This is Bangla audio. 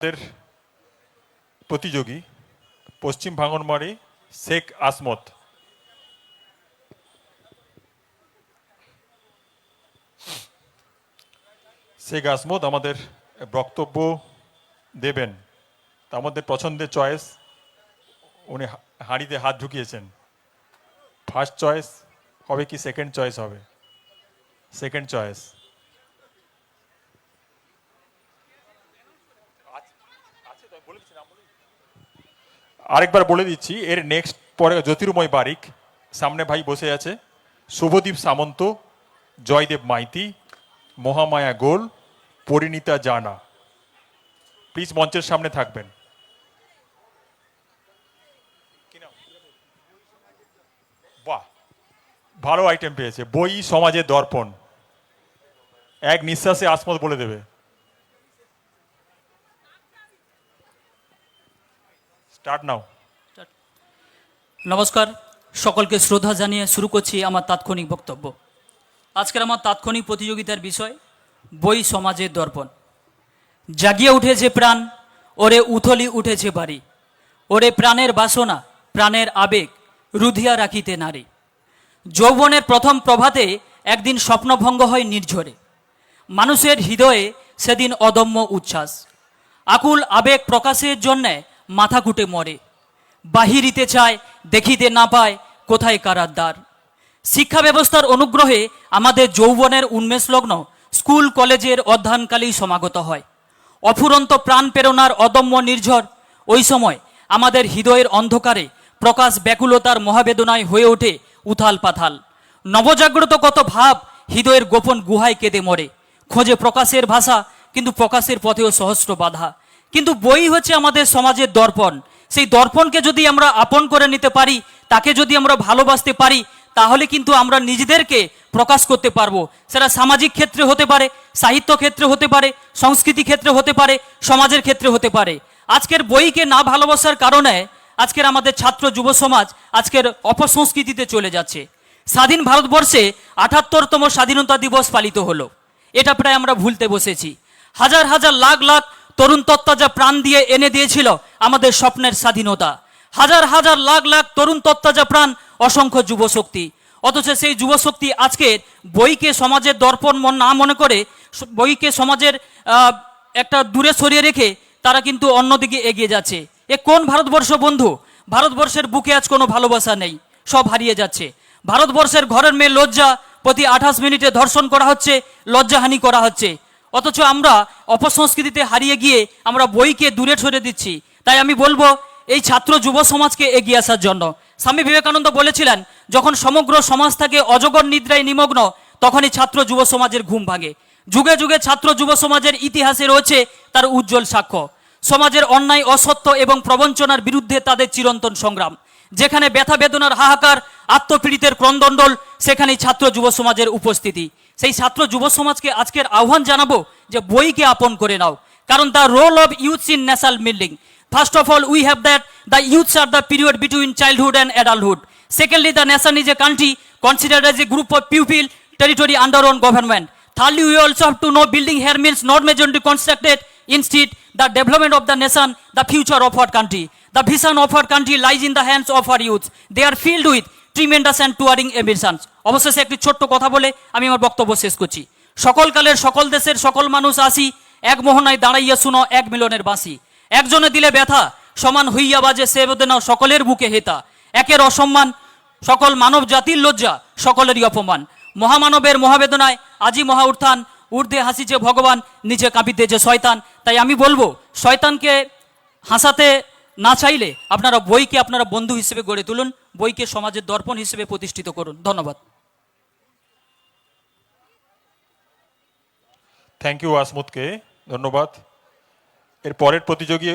আমাদের প্রতিযোগী পশ্চিম ভাঙনমারি শেখ আসমত। শেখ আসমত আমাদের বক্তব্য দেবেন আমাদের পছন্দের চয়েস উনি হাঁড়িতে হাত ঢুকিয়েছেন। ফার্স্ট চয়েস হবে কি সেকেন্ড চয়েস হবে? সেকেন্ড চয়েস আরেকবার বলে দিচ্ছি, এর নেক্সট পরে জ্যোতির্ময় বারিক, সামনে ভাই বসে আছে। শুভদীপ সামন্ত, জয়দেব মাইতি, মহামায়া গোল, পরিণীতা জানা। প্লিজ মঞ্চের সামনে থাকবেন। বাহ, ভালো আইটেম পেয়েছে। বই সমাজের দর্পণ। এক নিঃশ্বাসে আসমত বলে দেবে। স্টার্ট নাও নমস্কার, সকলকে শ্রদ্ধা জানিয়ে শুরু করছি আমার তাৎক্ষণিক বক্তব্য। আজকের আমার তাৎক্ষণিক প্রতিযোগিতার বিষয়, বই সমাজের দর্পণ। জাগিয়ে উঠেছে প্রাণ, ওরে উথলি উঠেছে বাড়ি। ওরে প্রাণের বাসনা, প্রাণের আবেগ রুধিয়া রাখিতে নারী। যৌবনের প্রথম প্রভাতে একদিন স্বপ্নভঙ্গ হয় নির্ঝরে। মানুষের হৃদয়ে সেদিন অদম্য উচ্ছ্বাস। আকুল আবেগ প্রকাশের জন্যে মাথা কুটে মরে। বাহিরিতে চায়, দেখিতে না পায় কোথায় কারার শিক্ষা ব্যবস্থার অনুগ্রহে আমাদের যৌবনের উন্মেষ লগ্ন স্কুল, কলেজের অধ্যয়নকালেই সমাগত হয়। অফুরন্ত প্রাণ প্রেরণার অদম্য নির্ঝর, ওই সময় আমাদের হৃদয়ের অন্ধকারে প্রকাশ ব্যাকুলতার মহাবেদনায় হয়ে ওঠে উথাল পাথাল নবজাগ্রত কত ভাব হৃদয়ের গোপন গুহায় কেঁদে মরে। খোঁজে প্রকাশের ভাষা, কিন্তু প্রকাশের পথেও সহস্র বাধা। কিন্তু বই হচ্ছে আমাদের সমাজের দর্পণ। সেই দর্পণকে যদি আমরা আপন করে নিতে পারি, তাকে যদি আমরা ভালোবাসতে পারি, তাহলে কিন্তু আমরা নিজেদেরকে প্রকাশ করতে পারব। সেটা সামাজিক ক্ষেত্রে হতে পারে, সাহিত্য ক্ষেত্রে হতে পারে, সংস্কৃতি ক্ষেত্রে হতে পারে, সমাজের ক্ষেত্রে হতে পারে। আজকের বইকে না ভালোবাসার কারণে আজকের আমাদের ছাত্র যুব সমাজ আজকের অপসংস্কৃতিতে চলে যাচ্ছে। স্বাধীন ভারতবর্ষে আঠাত্তরতম স্বাধীনতা দিবস পালিত হলো। এটা প্রায় আমরা ভুলতে বসেছি। হাজার হাজার লাখ লাখ তরুণ তত্ত্বা যা প্রাণ দিয়ে এনে দিয়েছিল আমাদের স্বপ্নের স্বাধীনতা। হাজার হাজার লাখ লাখ তরুণ তত্ত্বা যা প্রাণ, অসংখ্য যুবশক্তি। অথচ সেই যুবশক্তি আজকে বইকে সমাজের দর্পণ মন না মনে করে, বইকে সমাজের একটা দূরে সরিয়ে রেখে তারা কিন্তু অন্যদিকে এগিয়ে যাচ্ছে। এ কোন ভারতবর্ষ বন্ধু? ভারতবর্ষের বুকে আজ কোনো ভালোবাসা নেই, সব হারিয়ে যাচ্ছে। ভারতবর্ষের ঘরের মেয়ে লজ্জা প্রতি আঠাশ মিনিটে ধর্ষণ করা হচ্ছে, লজ্জাহানি করা হচ্ছে। অথচ আমরা অপসংস্কৃতিতে হারিয়ে গিয়ে আমরা বইকে দূরে সরে দিচ্ছি। তাই আমি বলব, এই ছাত্র যুব সমাজকে এগিয়ে আসার জন্য। স্বামী বিবেকানন্দ বলেছিলেন, যখন সমগ্র সমাজ থাকে অজগর নিদ্রায় নিমগ্ন, তখনই ছাত্র যুব সমাজের ঘুম ভাঙে। যুগে যুগে ছাত্র যুব সমাজের ইতিহাসে রয়েছে তার উজ্জ্বল সাক্ষ্য। সমাজের অন্যায়, অসত্য এবং প্রবঞ্চনার বিরুদ্ধে তাদের চিরন্তন সংগ্রাম। যেখানে ব্যথা বেদনার হাহাকার আত্মপীড়িতের ক্রন্দণ্ডল সেখানেই ছাত্র যুব সমাজের উপস্থিতি। সেই ছাত্র যুব সমাজকে আজকের আহ্বান জানাব যে বইকে আপন করে নাও কারণ the role of youths in national building. First of all we have that the youths are the period between childhood and adulthood. Secondly the nation is a country considered as a group of pupil territory under own government. Thirdly, we also have to know building here means not majority constructed. Instead, the development of the nation, the future of our country. The vision of our country lies in the hands of our youth. They are filled with tremendous and touring ambitions. অবশেষে একটি ছোট্ট কথা বলে আমি আমার বক্তব্য শেষ করছি সকল কালের সকল দেশের সকল মানুষ আসি এক মোহনায় দাঁড়াইয়া শুনো এক মিলনের বাঁশি একজনে দিলে ব্যথা সমান হইয়া বাজে সে বেদনা সকলের বুকে হেতা একের অসম্মান সকল মানব জাতির লজ্জা সকলেরই অপমান মহামানবের মহাবেদনায় আজি মহা উত্থান ঊর্ধ্বে হাসিছে ভগবান নিচে কাঁপিতেছে শয়তান তাই আমি বলব, শয়তানকে হাসাতে না চাইলে আপনারা বইকে আপনারা বন্ধু হিসেবে গড়ে তুলুন, বইকে সমাজের দর্পণ হিসেবে প্রতিষ্ঠিত করুন। ধন্যবাদ। থ্যাংক ইউ আসমুদকে ধন্যবাদ। এর পরের প্রতিযোগী